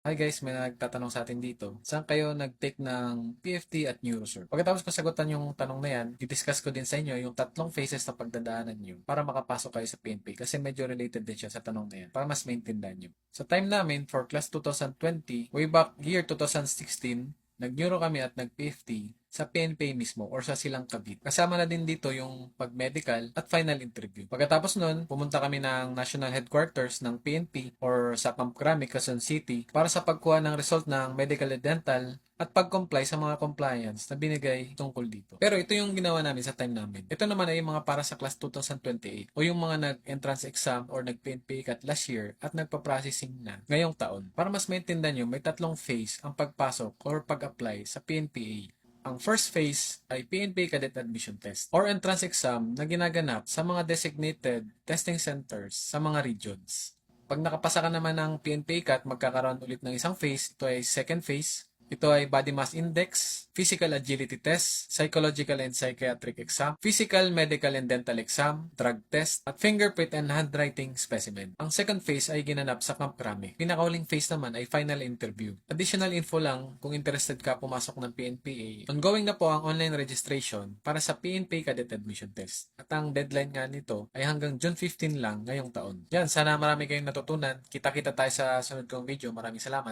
Hi guys, may nagtatanong sa atin dito. Saan kayo nag-take ng PFT at NeuroSurf? Pagkatapos ko sagutan yung tanong na yan, i-discuss ko din sa inyo yung tatlong phases na pagdadaanan nyo para makapasok kayo sa PNP kasi medyo related din siya sa tanong na yan para mas maintindihan nyo. Sa time namin for class 2020, way back year 2016, nag-neuro kami at nag-PFT sa PNP mismo or sa silang kabit. Kasama na din dito yung pag-medical at final interview. Pagkatapos nun, pumunta kami ng national headquarters ng PNP or sa Pampkrami, Quezon City para sa pagkuha ng result ng medical and dental at pag-comply sa mga compliance na binigay tungkol dito. Pero ito yung ginawa namin sa time namin. Ito naman ay yung mga para sa class 2028 o yung mga nag-entrance exam or nag-PNP kat last year at nagpa-processing na ngayong taon. Para mas maintindihan nyo, may tatlong phase ang pagpasok or pag-apply sa PNPA. Ang first phase ay PNP Cadet Admission Test or entrance exam na ginaganap sa mga designated testing centers sa mga regions. Pag nakapasa ka naman ng PNP CAT, magkakaroon ulit ng isang phase. Ito ay second phase. Ito ay Body Mass Index, Physical Agility Test, Psychological and Psychiatric Exam, Physical, Medical and Dental Exam, Drug Test, at Fingerprint and Handwriting Specimen. Ang second phase ay ginanap sa Camp Crame. Pinakauling phase naman ay Final Interview. Additional info lang kung interested ka pumasok ng PNPA. Ongoing na po ang online registration para sa PNP Cadet Admission Test. At ang deadline nga nito ay hanggang June 15 lang ngayong taon. Yan, sana marami kayong natutunan. Kita-kita tayo sa sunod kong video. Maraming salamat.